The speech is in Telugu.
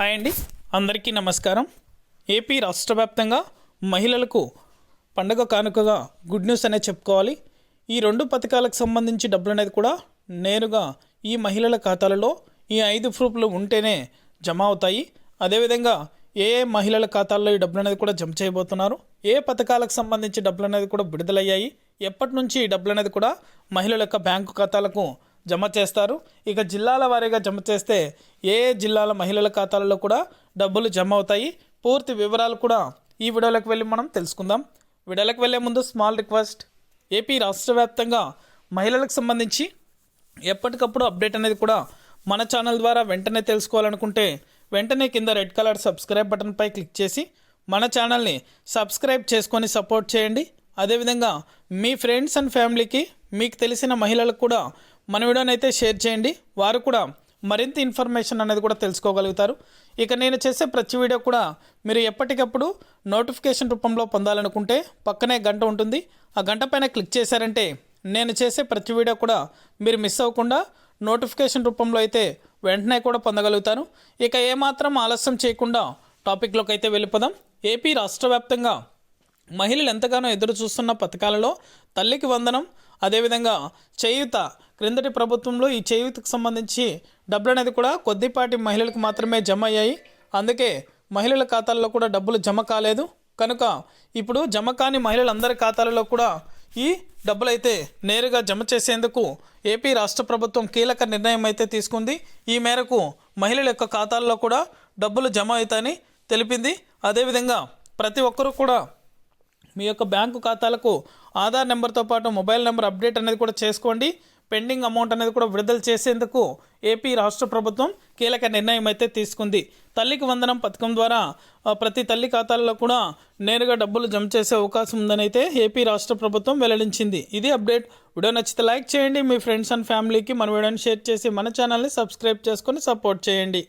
హాయ్ అండి. అందరికీ నమస్కారం. ఏపీ రాష్ట్ర వ్యాప్తంగా మహిళలకు పండగ కానుకగా గుడ్ న్యూస్ అనేది చెప్పుకోవాలి. ఈ రెండు పథకాలకు సంబంధించి డబ్బులు అనేది కూడా నేరుగా ఈ మహిళల ఖాతాలలో ఈ ఐదు ప్రూఫ్లు ఉంటేనే జమ అవుతాయి. అదేవిధంగా ఏ ఏ మహిళల ఖాతాల్లో ఈ డబ్బులు అనేది కూడా జమ చేయబోతున్నారు? ఏ పథకాలకు సంబంధించి డబ్బులు అనేది కూడా విడుదలయ్యాయి? ఎప్పటి నుంచి ఈ డబ్బులు అనేది కూడా మహిళల యొక్క బ్యాంకు ఖాతాలకు జమ చేస్తారు. ఇక జిల్లాల వారీగా జమ చేస్తే ఏ జిల్లాల మహిళల ఖాతాలలో కూడా డబ్బులు జమ అవుతాయి. పూర్తి వివరాలు కూడా ఈ వీడియోలోకి వెళ్ళి మనం తెలుసుకుందాం. వీడియోలోకి వెళ్ళే ముందు స్మాల్ రిక్వెస్ట్. ఏపీ రాష్ట్ర వ్యాప్తంగా మహిళలకు సంబంధించి ఎప్పటికప్పుడు అప్డేట్ అనేది కూడా మన ఛానల్ ద్వారా వెంటనే తెలుసుకోవాలనుకుంటే వెంటనే కింద రెడ్ కలర్ సబ్స్క్రైబ్ బటన్పై క్లిక్ చేసి మన ఛానల్ని సబ్స్క్రైబ్ చేసుకొని సపోర్ట్ చేయండి. అదేవిధంగా మీ ఫ్రెండ్స్ అండ్ ఫ్యామిలీకి మీకు తెలిసిన మహిళలకు కూడా మన వీడియోని అయితే షేర్ చేయండి. వారు కూడా మరింత ఇన్ఫర్మేషన్ అనేది కూడా తెలుసుకోగలుగుతారు. ఇక నేను చేసే ప్రతి వీడియో కూడా మీరు ఎప్పటికప్పుడు నోటిఫికేషన్ రూపంలో పొందాలనుకుంటే పక్కనే గంట ఉంటుంది. ఆ గంట పైన క్లిక్ చేశారంటే నేను చేసే ప్రతి వీడియో కూడా మీరు మిస్ అవ్వకుండా నోటిఫికేషన్ రూపంలో అయితే వెంటనే కూడా పొందగలుగుతాను ఇక ఏమాత్రం ఆలస్యం చేయకుండా టాపిక్లోకి అయితే వెళ్ళిపోదాం. ఏపీ రాష్ట్ర వ్యాప్తంగా మహిళలు ఎంతగానో ఎదురు చూస్తున్న పథకాలలో తల్లికి వందనం అదేవిధంగా చేయూత. క్రిందటి ప్రభుత్వంలో ఈ చేయూతకు సంబంధించి డబ్బులు అనేది కూడా కొద్దిపాటి మహిళలకు మాత్రమే జమ అయ్యాయి. అందుకే మహిళల ఖాతాల్లో కూడా డబ్బులు జమ కాలేదు. కనుక ఇప్పుడు జమ కాని మహిళలందరి ఖాతాలలో కూడా ఈ డబ్బులు అయితే నేరుగా జమ చేసేందుకు ఏపీ రాష్ట్ర ప్రభుత్వం కీలక నిర్ణయం అయితే తీసుకుంది. ఈ మేరకు మహిళల యొక్క ఖాతాల్లో కూడా డబ్బులు జమ అవుతాయని తెలిపింది. అదేవిధంగా ప్రతి ఒక్కరూ కూడా మీ యొక్క బ్యాంకు ఖాతాలకు ఆధార్ నెంబర్తో పాటు మొబైల్ నెంబర్ అప్డేట్ అనేది కూడా చేసుకోండి. పెండింగ్ అమౌంట్ అనేది కూడా విడుదల చేసేందుకు ఏపీ రాష్ట్ర ప్రభుత్వం కీలక నిర్ణయం అయితే తీసుకుంది. తల్లికి వందనం పథకం ద్వారా ప్రతి తల్లి ఖాతాల్లో కూడా నేరుగా డబ్బులు జమ చేసే అవకాశం ఉందని అయితే ఏపీ రాష్ట్ర ప్రభుత్వం వెల్లడించింది. ఇది అప్డేట్. వీడియో నచ్చితే లైక్ చేయండి. మీ ఫ్రెండ్స్ అండ్ ఫ్యామిలీకి మన వీడియోని షేర్ చేసి మన ఛానల్ని సబ్స్క్రైబ్ చేసుకొని సపోర్ట్ చేయండి.